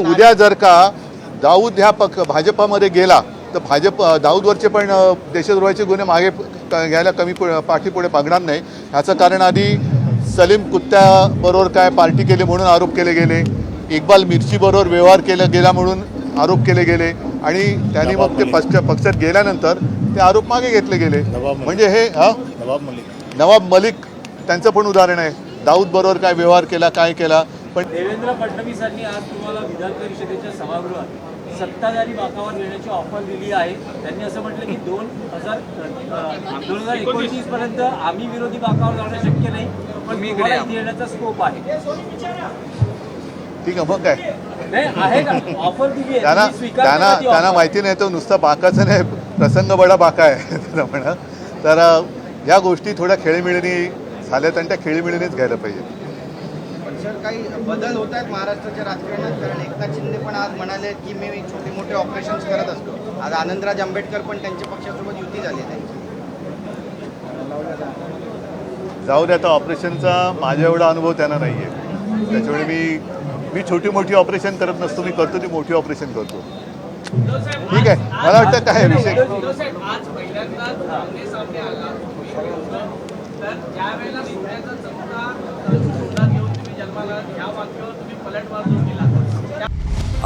उद्या जर का दाऊद ह्या पक्ष भाजपामध्ये गेला तर भाजप दाऊदवरचे पण देशद्रोहाचे गुन्हे मागे घ्यायला कमी पु- पाठीपुढे मागणार नाही. ह्याचं कारण आधी सलीम कुत्त्याबरोबर काय पार्टी केली म्हणून आरोप केले गेले. इक्बाल मिरचीबरोबर व्यवहार केला गेला म्हणून आरोप केले गेले. आणि त्यांनी मग ते पक्ष पक्षात गेल्यानंतर ते आरोप मागे घेतले गेले. म्हणजे हे हा? नवाब मलिक. नवाब मलिक त्यांचं पण उदाहरण आहे. दाऊद बरोबर काय व्यवहार केला काय केला? पण देवेंद्र फडणवीसांनी आज तुम्हाला विधान परिषदेच्या सभागृहात सत्ताधारी बाकावर येण्याची ऑफर दिली आहे. त्यांनी असं म्हटलं की दोन हजार दोन हजार एकोणतीस पर्यंत आम्ही विरोधी बाकावर जाणं शक्य नाही पण मी इथे येण्याचा स्कोप आहे. ठीक आहे मग काय? त्यांना त्यांना त्यांना. माहिती नाही तो नुसता बाकाचं नाही प्रसंग बडा बाका आहे म्हणा. तर या गोष्टी थोड्या खेळीमिळीनी झाल्यात आणि त्या खेळीमिळीनीच घ्यायला पाहिजे सर काही बदल होत आहेत महाराष्ट्राच्या राजकारणात? कारण एकनाथ शिंदे पण आज म्हणाले की मी छोटे मोठे ऑपरेशन्स करत असतो. आज आनंदराज आंबेडकर पण त्यांच्या पक्षासोबत युती झाली त्यांची. जाऊ दे आता ऑपरेशनचा माझ्या एवढा अनुभव त्यांना नाही आहे त्याच्यामुळे मी मी छोटी मोठी ऑपरेशन करत नसतो मी करतो ती मोठी ऑपरेशन करतो. ठीक आहे. मला वाटतं काय विषय? ज्या वेळेला जन्माला ह्या वाक्यावर तुम्ही पलटवार केला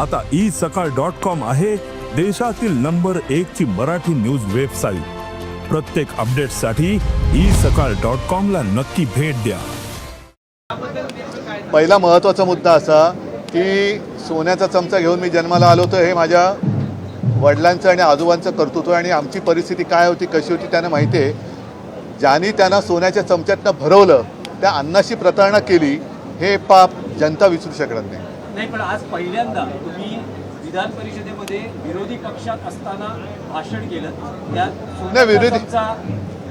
आता ई सकाळ डॉट कॉम आहे देशातील नंबर एक ची मराठी न्यूज वेबसाईट प्रत्येक अपडेटसाठी ई सकाळ डॉट कॉम ला नक्की भेट द्या. पहिला महत्त्वाचा मुद्दा असा की सोन्याचा चमचा घेऊन मी जन्माला आलो तर हे माझ्या वडिलांचं आणि आजोबांचं कर्तृत्व आहे आणि आमची परिस्थिती काय होती कशी होती त्यांना माहिती आहे. ज्यांनी त्यांना सोन्याच्या चमच्यातनं भरवलं त्या अन्नाशी प्रतारणा केली हे पाप जनता विसरू शकणार नाही. नाही पण आज पहिल्यांदा तुम्ही विधान परिषदेमध्ये विरोधी पक्षात असताना भाषण केलं. त्यात नाही, विरोधी-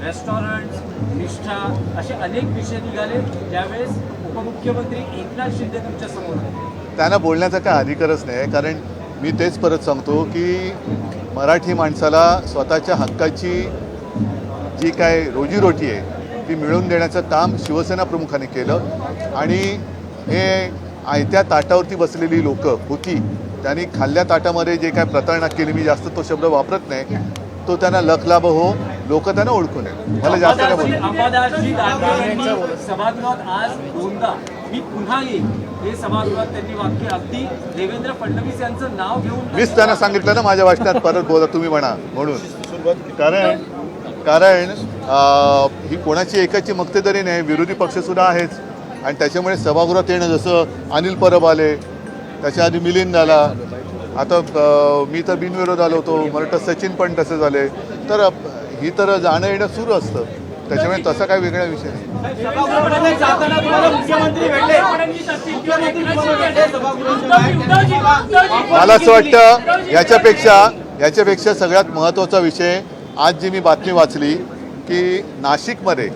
रेस्टॉरंट निष्ठा असे अनेक विषय निघाले. ज्यावेळेस उपमुख्यमंत्री एकनाथ शिंदे तुमच्यासमोर. त्यांना बोलण्याचा काय अधिकारच नाही कारण मी तेच परत सांगतो की मराठी माणसाला स्वतःच्या हक्काची जी काय रोजीरोटी आहे ती मिळवून देण्याचं काम शिवसेना प्रमुखाने केलं. आणि हे आयत्या ताटावरती बसलेली लोकं होती त्यांनी खाल्ल्या ताटामध्ये जे काय प्रतारणा केली मी जास्त तो शब्द वापरत नाही तो त्यांना लखलाभ हो लोक त्यांना ओळखू नये मला जास्त काय अंबादासजी बोलू अंबादासजी दानवे यांनी सभागृहात आज दोनदा मी पुन्हा येईन. हे सभागृहात त्यांनी वाक्य अगदी देवेंद्र फडणवीस यांचं नाव घेऊन मीच त्यांना सांगितलं ना माझ्या भाषणात परत बोला तुम्ही म्हणा म्हणून. कारण कारण ही कोणाची एकाची मक्तेदारी नाही विरोधी पक्षसुद्धा आहेच. आणि त्याच्यामुळे सभागृहात येणं जसं अनिल परब आले त्याच्या आधी मिलिंद आला आता मी तर बिनविरोध आलो होतो मला वाटतं सचिन पण तसे झाले. तर ही तर जाणं येणं सुरू असतं. त्याच्यामुळे तसा काही वेगळा विषय नाही. मला असं वाटतं याच्यापेक्षा याच्यापेक्षा सगळ्यात महत्त्वाचा विषय आज जी मी बातमी वाचली की नाशिकमध्ये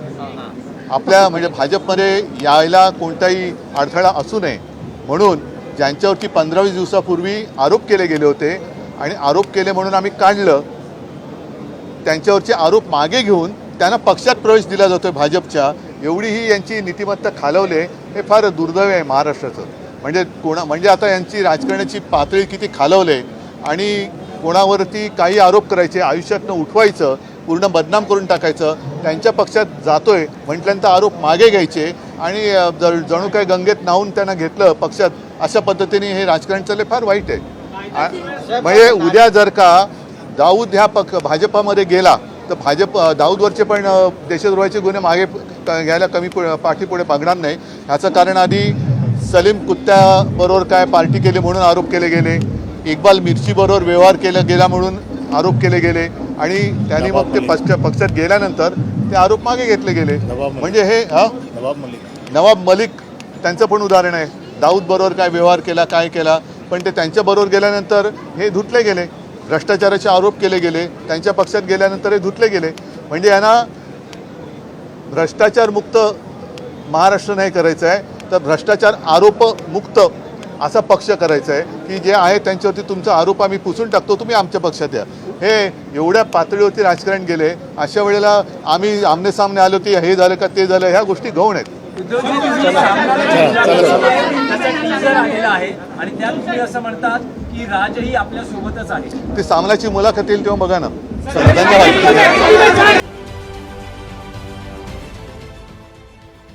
आपल्या म्हणजे भाजपमध्ये यायला कोणताही अडथळा असू नये म्हणून ज्यांच्यावरती पंधरा वीस दिवसापूर्वी आरोप केले गेले होते आणि आरोप केले म्हणून आम्ही काढलं त्यांच्यावरचे आरोप मागे घेऊन त्यांना पक्षात प्रवेश दिला जातोय भाजपच्या एवढी ही यांची नीतिमत्ता खालवले हे फार दुर्दैव आहे महाराष्ट्राचं. म्हणजे कोणा म्हणजे आता यांची राजकारणाची पातळी किती खालवले आणि कोणावरती काही आरोप करायचे आयुष्यातनं उठवायचं पूर्ण बदनाम करून टाकायचं त्यांच्या पक्षात जातोय म्हटल्यानंतर आरोप मागे घ्यायचे आणि जर- जणू काय गंगेत नाहून त्यांना घेतलं पक्षात अशा पद्धतीने हे राजकारण चालले फार वाईट आहे. म्हणजे उद्या जर का दाऊद ह्या पक्ष भाजपामध्ये गेला तर भाजप दाऊदवरचे पण देशद्रोहाचे गुन्हे मागे घ्यायला कमी पु- पाठीपुढे मागणार नाही. ह्याचं कारण आधी सलीम कुत्त्याबरोबर काय पार्टी केली म्हणून आरोप केले गेले. इक्बाल मिरचीबरोबर व्यवहार केला गेला म्हणून आरोप केले गेले. आणि त्यांनी मग ते पक्ष पक्षात गेल्यानंतर ते आरोप मागे घेतले गेले. म्हणजे हे हा? नवाब मलिक. नवाब मलिक त्यांचं पण उदाहरण आहे. दाऊद बरोबर काय व्यवहार केला काय केला? पण ते त्यांच्याबरोबर गेल्यानंतर हे धुतले गेले. भ्रष्टाचाराचे आरोप केले गेले. त्यांच्या पक्षात गेल्यानंतर हे धुतले गेले. म्हणजे यांना भ्रष्टाचार मुक्त महाराष्ट्र नाही करायचं आहे तर भ्रष्टाचार आरोप मुक्त असा पक्ष करायचा आहे की जे आहे त्यांच्यावरती तुमचा आरोप आम्ही पुसून टाकतो तुम्ही आमच्या पक्षात या. हे एवढ्या पातळीवरती राजकारण गेले अशा वेळेला आम्ही आमने सामने आलो की हे झालं का ते झालं ह्या गोष्टी गौण आहेत. उद्धवजी त्याचा टीजर आलेला आहे आणि त्यात तुम्ही असं म्हणतात की राजही आपल्या सोबतच आहे ते सामनाची मुलाखत येईल तेव्हा बघा ना.